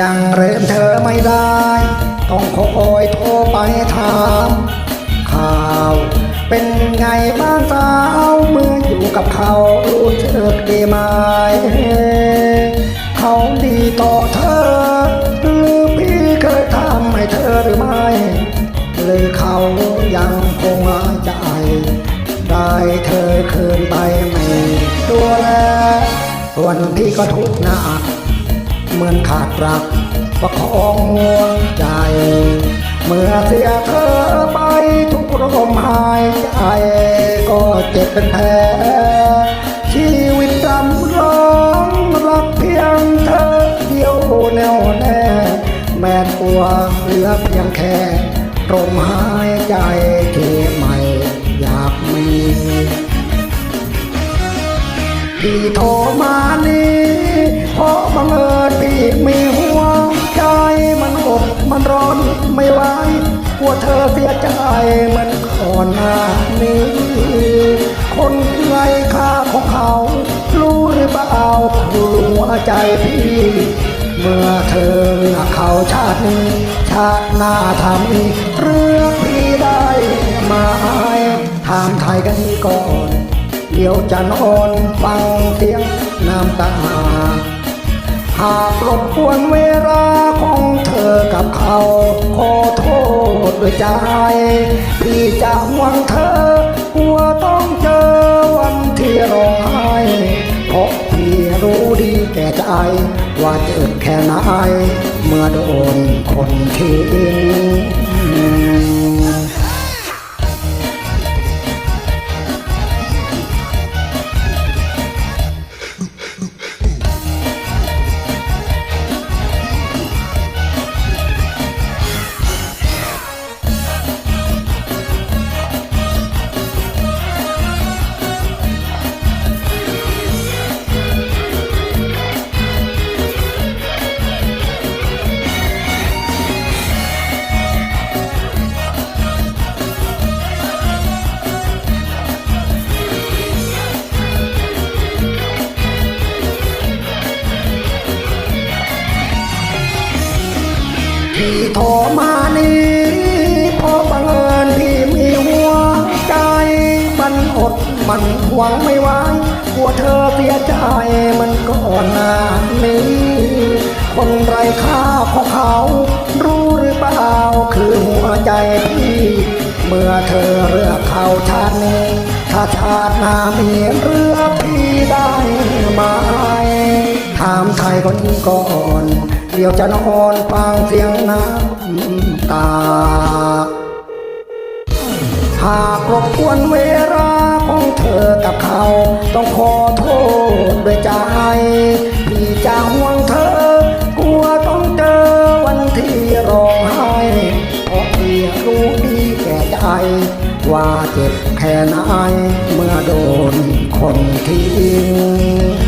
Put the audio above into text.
ยังเริ่มเธอไม่ได้ ต้องคอยโทรไปถาม ข่าวเป็นไงบ้างสาวเมื่ออยู่กับเขารู้สึกดีไหมเขาดีต่อเธอ หรือพี่เคยทำให้เธอหรือไม่หรือเขายังคงหายใจได้เธอคืนไปไม่ดูแลวันที่ก็ทุกข์หนัก เหมือนขาดรักประคองห่วงใจ เมื่อเสียเธอไปทุกลมหายใจ ก็เจ็บเป็นแผลชีวิตดำร้องรักเพียงเธอเดียวแน่วแน่ แม้ตัวเหลือเพียงแค่ลมหายใจที่ไม่อยากมี พี่โทรมานี่เพราะบังเอิญพี่มีหัวใจมันอกมันร้อนไม่ไหวกลัวเธอเสียใจเหมือนก่อนหน้านี้ คนไร้ค่าของเขา รู้หรือเปล่าคือหัวใจพี่ เมื่อเธอเขาชาตินี้ ชาติหน้าทำอีกเรื่องพี่ได้ไหมถามไทยกันก่อน เดี๋ยวจะนอนฟังเสียงน้ำตา หากรบกวนเวลาของเธอกับเขา ขอโทษด้วยใจ พี่จะหวังเธอกลัวต้องเจอวันที่ร้องไห้เพราะพี่รู้ดีแก่ใจ ว่าเจ็บแค่ไหนเมื่อโดนคนทิ้ง พี่โทรมานี่เพราะบังเอิญพี่มีหัวใจ มันอดมันหวังไม่ไหวกลัวเธอเสียใจมันก่อนหน้านี้ คนไร้ค่าของเขา รู้หรือเปล่าคือหัวใจพี่ เมื่อเธอเลือกเขาชาตินี้ถ้าชาติหน้ามีเรือพี่ได้ไหมถามไทยคนนี้ก่อน เดี๋ยวจะนอนฟังเสียงน้ำตา หากรบกวนเวลาของเธอกับเขา ต้องขอโทษด้วยใจ พี่จะห่วงเธอ กลัวต้องเจอวันที่ร้องไห้เพราะพี่รู้ดีแก่ใจ ว่าเจ็บแค่ไหนเมื่อโดนคนทิ้ง